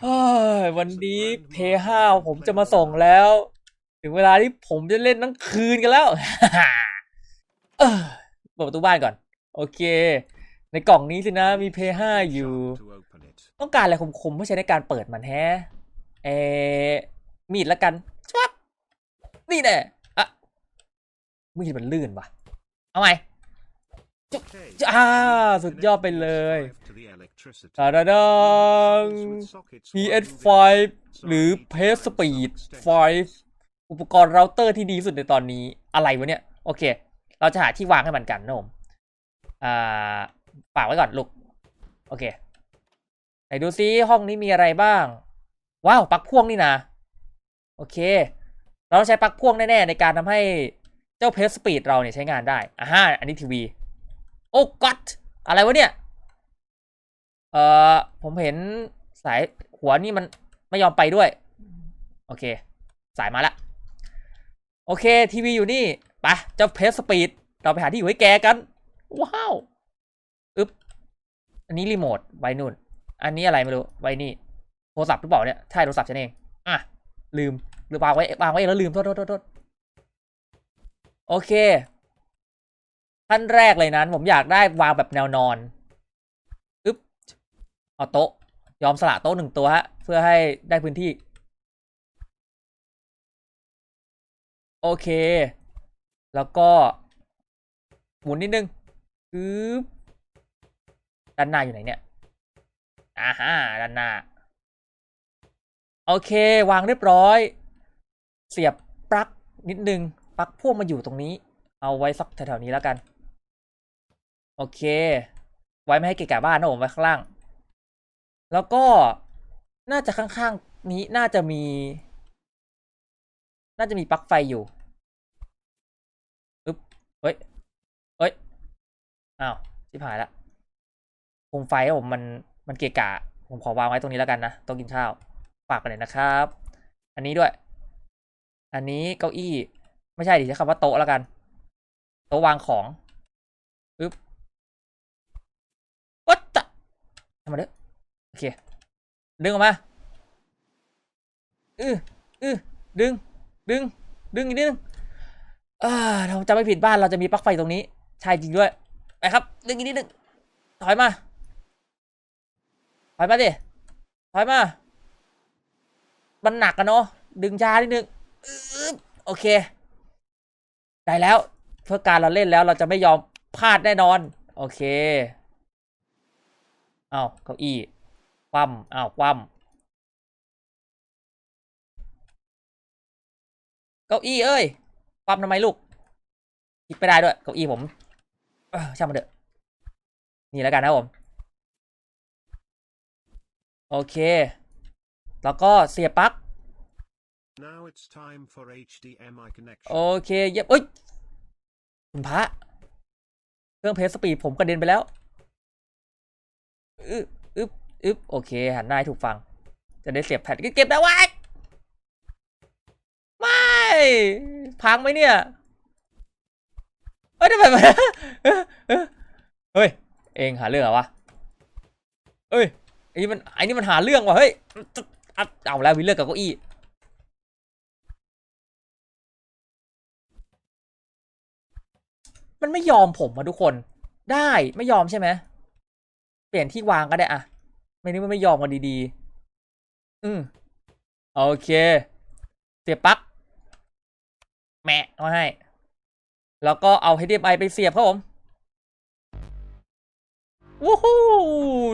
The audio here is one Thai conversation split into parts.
เฮ้ยวันนี้เพย์ห้าผมจะมาส่งแล้ว ถึงเวลาที่ผมจะเล่นทั้งคืนกันแล้ว เออเปิดประตูบ้านก่อน โอเค ในกล่องนี้สินะมีเพย์ห้าอยู่ ต้องการอะไรคมๆเพื่อใช้ในการเปิดมันแฮะเออมีดละกันชวับนี่แน่อะมีดมันลื่นว่ะ เอาไหม อ่าสุดยอดไปเลยตาดาดัง PS5 หรือ Pace Speed 5 อุปกรณ์เราเตอร์ที่ดีสุดในตอนนี้อะไรวะเนี่ย โอเค เราจะหาที่วางให้มันกันนะผมอ่าฝากไว้ก่อนลูก โอเค ไหนดูซิห้องนี้มีอะไรบ้าง ว้าวปลั๊กพ่วงนี่นะ โอเค เราต้องใช้ปลั๊กพ่วงแน่ ๆ ในการทำให้เจ้าเพสสปีดเราเนี่ยใช้งานได้อ่าฮะอันนี้ทีวี อ้ก็ตอะไรวะเนี่ย เอ่อผมเห็นสายหัวนี่มันไม่ยอมไปด้วย โอเค สายมาละ โอเค ทีวีอยู่นี่ไปะเจ้าเพสสปีด เราไปหาที่อยู่ให้แกกัน ว้าวอึ๊บ อันนี้รีโมท ไว้นู่น อันนี้อะไรไม่รู้ ไว้นี่ โทรศัพท์หรือเปล่าเนี่ย ใช่โทรศัพท์ฉันเอง อะ ลืม หรือวางไว้วางไว้แล้วลืม โทษโทษโทษโอเค ขั้นแรกเลยนั้น ผมอยากได้วางแบบแนวนอนอึ๊บเอาโต๊ะ ยอมสละโต๊ะหนึ่งตัวฮะ เพื่อให้ได้พื้นที่ โอเค แล้วก็ หมุนนิดนึงปึ๊บด้านหน้าอยู่ไหนเนี่ยอ่าฮะด้านหน้า โอเค วางเรียบร้อย เสียบปลั๊กนิดนึงปลั๊กพ่วงมาอยู่ตรงนี้ เอาไว้สักแถวๆนี้แล้วกัน โอเค ไว้ไม่ให้เกะกะบ้านนะผมไว้ข้างล่าง แล้วก็น่าจะข้างๆนี้น่าจะมี น่าจะมีปลั๊กไฟอยู่อึ๊บเฮ้ยเฮ้ยอ้าวชิบหายละโคมไฟผมมันมันเกะกะ ผมขอวางไว้ตรงนี้แล้วกันนะโต๊ะกินข้าวฝากกันเลยนะครับ อันนี้ด้วย อันนี้เก้าอี้ ไม่ใช่ดิใช้คำว่าโต๊ะแล้วกัน โต๊ะวางของอึ๊บวัดจะ ทำมาเด้อโอเค ดึงออกมาอืออือดึง ดึง ดึงอีกนิดนึงอ่าเราจะไม่ผิดบ้านเราจะมีปลั๊กไฟตรงนี้ ใช่จริงด้วย ไปครับ ดึงอีกนิดนึง ถอยมา ถอยมาดิ ถอยมา มันหนักกันเนาะ ดึงช้านิดนึงโอเค ได้แล้ว เพื่อการเราเล่นแล้วเราจะไม่ยอมพลาดแน่นอน โอเค เอาเก้าอี้คว่ำเอาคว่ำเก้าอี้เอ้ยคว่ำทำไมลูกคิดไปได้ด้วยเก้าอี้ผมเอ้อช่างมันเถอะนี่แล้วกันนะผมโอเค แล้วก็เสียบปลั๊ก Now it's time for HDMI connection. โอเคเย็บเอ้ยคุณพระ เครื่องเพสสปีดผมกระเด็นไปแล้ว อึ๊บอึ๊บอึ๊บโอเค หันหน้าให้ถูกฟัง จะได้เสียบแผ่นเก็บได้ไว้ไม่ พังไหมเนี่ย เฮ้ยทำไมมันเฮ้ย เองหาเรื่องเหรอวะเฮ้ยไอ้นี่มันไอ้นี่มันหาเรื่องว่ะเฮ้ยเอาแล้ววิลเลอร์กับเก้าอี้มันไม่ยอมผมอะทุกคน ได้ไม่ยอมใช่ไหม ลี่ยนที่วางก็ได้อะไม่นึกว่าไม่ยอมกันดีๆ อืมโอเค เสียบปลั๊กแมะเอาให้ แล้วก็เอา HDMI ไปเสียบครับผมวู้ฮู้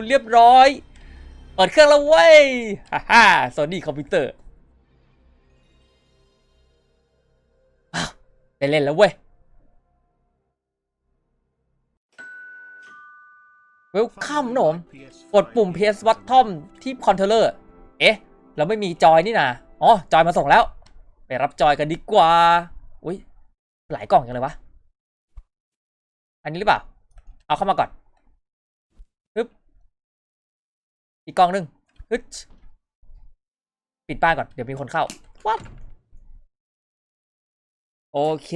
เรียบร้อย เปิดเครื่องแล้วเว้ยฮ่าฮ่าโซนี่คอมพิวเตอร์ได้เล่นแล้วเว้ย เวลคัมนะผมกดปุ่ม PS Bottom ที่คอนโทรลเลอร์ เอ๊ะ เราไม่มีจอยนี่นะอ๋อ จอยมาส่งแล้ว ไปรับจอยกันดีกว่า อุ้ยหลายกล่องจังเลยวะ อันนี้หรือเปล่า เอาเข้ามาก่อนฮึบอีกกล่องหนึ่งฮึปิดบ้านก่อน เดี๋ยวมีคนเข้าวับโอเค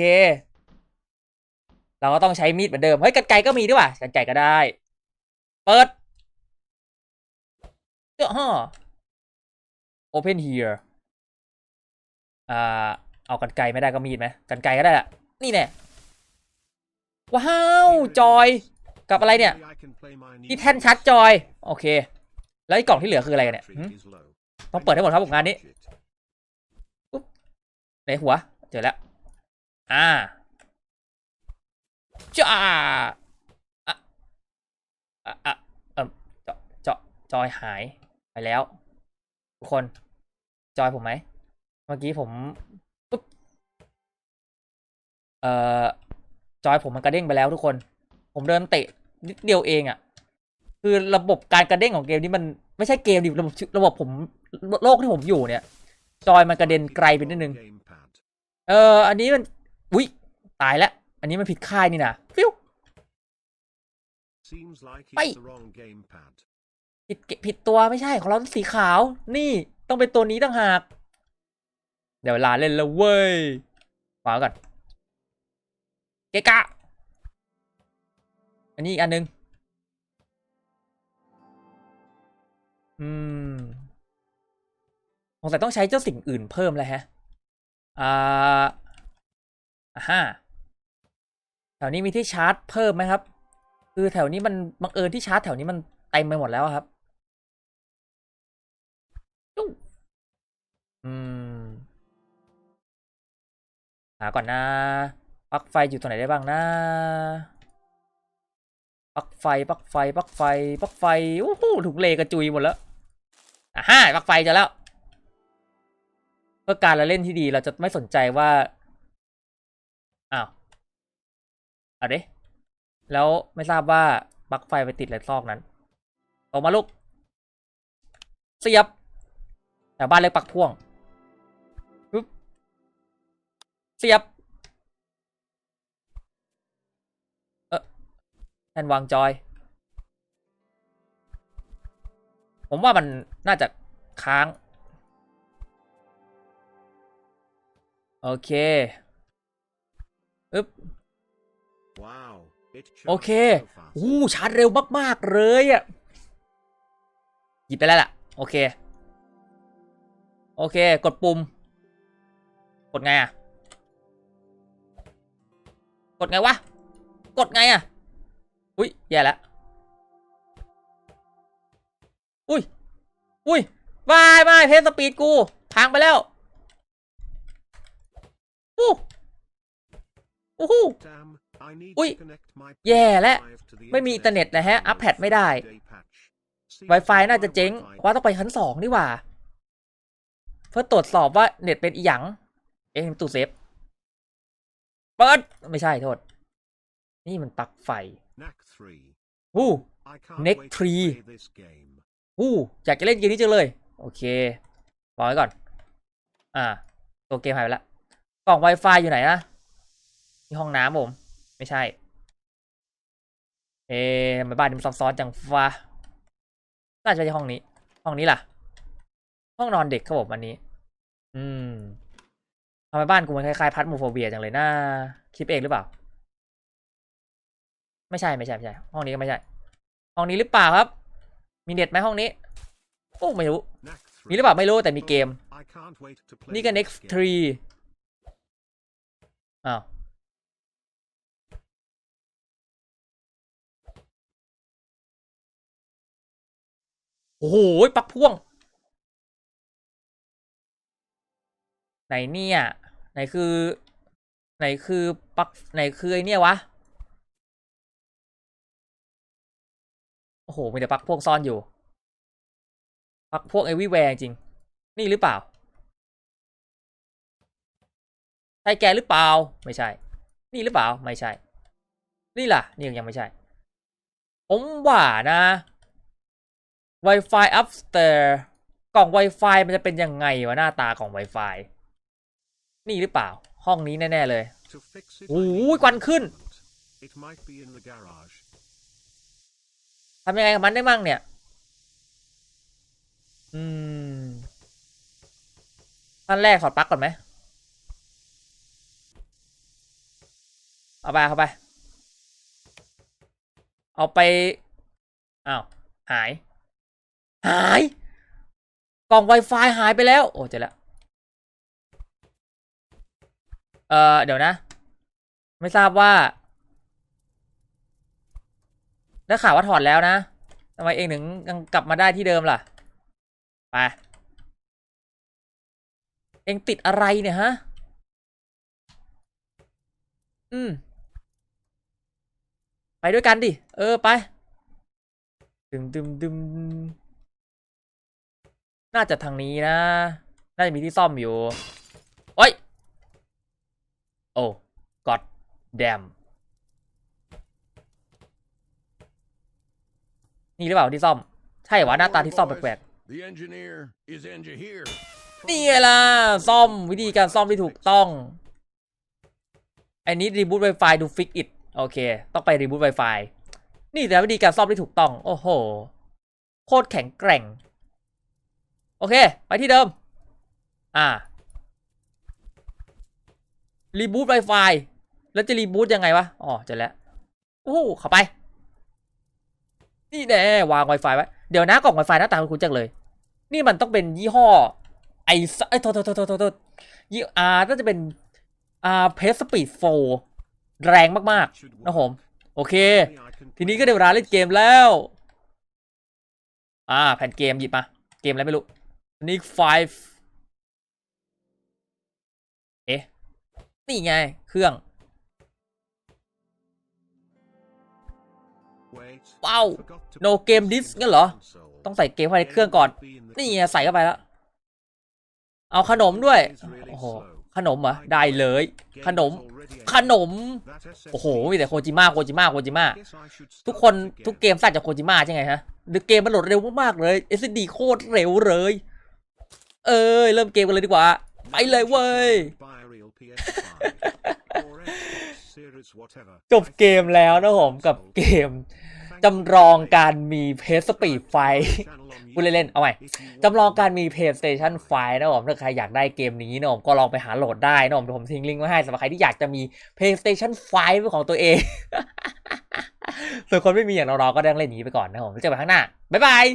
เราก็ต้องใช้มีดเหมือนเดิม เฮ้ย กันไกก็มีด้วยว่ะกันไกก็ได้ เปิดเจ้าฮ่อ open here อ่า เอากันไกลไม่ได้ก็มีดไหมกันไกลก็ได้แหละ นี่แน่ว้าว จอย กับอะไรเนี่ย ที่แท่นชัดจอย โอเค แล้วไอ้กล่องที่เหลือคืออะไรกันเนี่ยต้องเปิดให้หมดครับผมงานนี้ Budget. ในหัว เจอแล้ว อ่าจ้า อะอะเออเจาะจจอยหายไปแล้ว ทุกคน จอยผมไหม เมื่อกี้ผมปุ๊บเอ่อจอยผมมันกระเด้งไปแล้วทุกคน ผมเดินเตะนิดเดียวเองอะ่ะ คือระบบการกระเด้งของเกมนี้มันไม่ใช่เกมดิระบบระบบผมโลกที่ผมอยู่เนี่ย จอยมันกระเด็นไกลไปนิดนึง เอออันนี้มันอุ้ยตายแล้ว อันนี้มันผิดค่ายนี่นะฟิว Seems like Bye. it's the wrong gamepad. ผิดเกผิดตัวไม่ใช่ของเราสีขาว นี่ต้องเป็นตัวนี้ต่างหาก เดี๋ยวเวลาเล่นแล้วเว้ยขวาก่อน เกะกะ อันนี้อีกอันหนึง อืมสงสัยต้องใช้เจ้าสิ่งอื่นเพิ่มแล้วฮะ อ่าอ่าฮะแถวนี้มีที่ชาร์จเพิ่มไหมครับ คือแถวนี้มันบังเอิญที่ชาร์จแถวนี้มันเต็มไปหมดแล้วอะครับจุ๊งอืมหาก่อนนะปลั๊กไฟอยู่ตรงไหนได้บ้างนะปลั๊กไฟปลั๊กไฟปลั๊กไฟปลั๊กไฟโอ้โหถุงเลกระจุยหมดแล้วอะฮ่าปลั๊กไฟเจะแล้วเพื่อการละเล่นที่ดีเราจะไม่สนใจว่าอ้าวเอาดิ แล้วไม่ทราบว่าปลั๊กไฟไปติดอะไรซอกนั้น ออกมาลูก เสียบแถวบ้านเล็กปักพ่วงปึ๊บเสียบ เออแทนวางจอย ผมว่ามันน่าจะค้าง โอเคอึ๊บ Wow. It โอเค charged so fast. อู้ชาร์จเร็วมาก ๆ เลยอะ หยิบไปแล้วล่ะ โอเค โอเค กดปุ่ม กดไงอะ กดไงวะ กดไงอะ อุ้ยแย่แล้วอุ้ย อุ้ยบายบายเพจสปีดกู พังไปแล้วอู้อู้หู Damn, I need Ui. to connect my แย่แล้ว PS5 to the ไม่มีอินเทอร์เน็ตนะฮะ อัพแพดไม่ได้ Day patch. Seems Wi-Fi like น่าจะเจ๊ง my เพราะต้องไปชั้นสองนี่หว่า เพื่อตรวจสอบว่าเน็ตเป็นอีหยัง เอ๊ะตู้เซฟ เปิด ไม่ใช่โทษ นี่มันปลั๊กไฟ Knack 3. ฮู้ I can't Neck wait to three. play this game. ฮู้อยากจะเล่นเกมนี้จังเลย โอเควางไว้ก่อน อ่า ตัวเกมหายไปแล้วกล่อง Wi-Fi อยู่ไหนนะที่ห้องน้ำผม ไม่ใช่ เอ๊ะทำไมบ้านนี้มันซับซ้อนจังฟ้าน่าจะไม่ใช่ห้องนี้ ห้องนี้ล่ะ ห้องนอนเด็กครับผมอันนี้ อืมทำไมบ้านกูมันคล้ายๆพัดโมโฟเบียจังเลยนะคิดเองหรือเปล่า ไม่ใช่ไม่ใช่ไม่ใช่ ห้องนี้ก็ไม่ใช่ ห้องนี้หรือเปล่าครับ มีเน็ตไหมห้องนี้โอ้ไม่รู้ Knack 3. มีหรือเปล่าไม่รู้แต่มีเกม I can't wait to play นี่ก็ this next game. tree อ้าว โอ้โหปักพ่วง ไหนเนี่ย ไหนคือ ไหนคือปักไหนคือไอเนี่ยวะ โอ้โหมีแต่ปักพ่วงซ่อนอยู่ ปักพ่วง everywhere จริง นี่หรือเปล่า ใช่แกหรือเปล่า ไม่ใช่ นี่หรือเปล่า ไม่ใช่ นี่ล่ะ นี่ยังไม่ใช่ ผมว่านะ Wi-Fi upstairs กล่อง Wi-Fi มันจะเป็นยังไงวะหน้าตากล่อง Wi-Fi นี่หรือเปล่า ห้องนี้แน่ ๆ เลย To fix it, I โอ้ need ยควันขึ้น equipment. It might be in the garage. ทำยังไงกับมันได้มั่งเนี่ย อืมขั้นแรกถอดปลั๊กก่อนไหม เอาไปเอาไป เอาไป อ้าว หาย หาย กล่อง Wi-Fi หายไปแล้ว โอ้เจอแล้วเอ่อเดี๋ยวนะ ไม่ทราบว่า ได้ข่าวว่าถอดแล้วนะทำไมเองถึงยังกลับมาได้ที่เดิมล่ะ ไป เองติดอะไรเนี่ยฮะ อืม ไปด้วยกันดิ เออไปดึมดึมดึม น่าจะทางนี้นะ น่าจะมีที่ซ่อมอยู่ โอ้ย โอ้ god damn นี่หรือเปล่าที่ซ่อม ใช่เหรอวะหน้าตาที่ซ่อมแปลก The engineer is engineer. ๆนี่ไงล่ะ ซ่อมวิธีการซ่อมที่ถูกต้องไอ้นี้รีบูต Wi-Fi ดูฟิกอิ t โอเค ต้องไปรีบูต Wi-Fi นี่แต่วิธีการซ่อมที่ถูกต้อง โอ้โห โคตรแข็งแกร่ง โอเค ไปที่เดิม อ่า รีบูต Wi-Fi แล้วจะรีบูตยังไงวะ อ๋อจอแล้วโอ้เข้าไป นี่แน่วาง Wi-Fi ไว้ เดี๋ยวนะกล่อง Wi-Fi หน้าตาคุ้นๆจังเลย นี่มันต้องเป็นยี่ห้อ ไอซไอโทษโทษโทษโทษโทษยี่อ่าน่าจะเป็นอ่าเพสสปีดโฟแรงมาก ๆ นะผม โอเค ทีนี้ก็ได้เวลาเล่นเกมแล้ว อ่า แผ่นเกมหยิบมา เกมอะไรไม่รู้ Sonic 5เอ๊ะ นี่ไง เครื่องว้าว No game disc งั้นเหรอ ต้องใส่เกมเข้าในเครื่องก่อน นี่ไงใส่เข้าไปแล้ว เอาขนมด้วย โอ้โห ขนมเหรอ ได้เลย ขนม ขนม โอ้โห มีแต่โคจิมะ โคจิมะ โคจิมะ ทุกคน ทุกเกมสร้างจากโคจิมะใช่ไงฮะหรือเกมมันโหลดเร็วมากๆเลย SSD โคตรเร็วเลย เอ้ยเริ่มเกมกันเลยดีกว่า ไปเลยเว้ย จบเกมแล้วนะผมกับเกมจำลองการมีเพจสปีดไฟพูดเล่นๆเอาใหม่จำลองการมี PlayStation 5นะผมถ้าใครอยากได้เกมนี้นะผมก็ลองไปหาโหลดได้นะผมเดี๋ยวผมทิ้งลิงก์ไว้ให้สำหรับใครที่อยากจะมี PlayStation 5เป็นของตัวเองส่วนคนไม่มีอย่างเราๆก็ได้เล่นอย่างนี้ไปก่อนนะผมแล้วเจอกันข้างหน้าบ๊ายบาย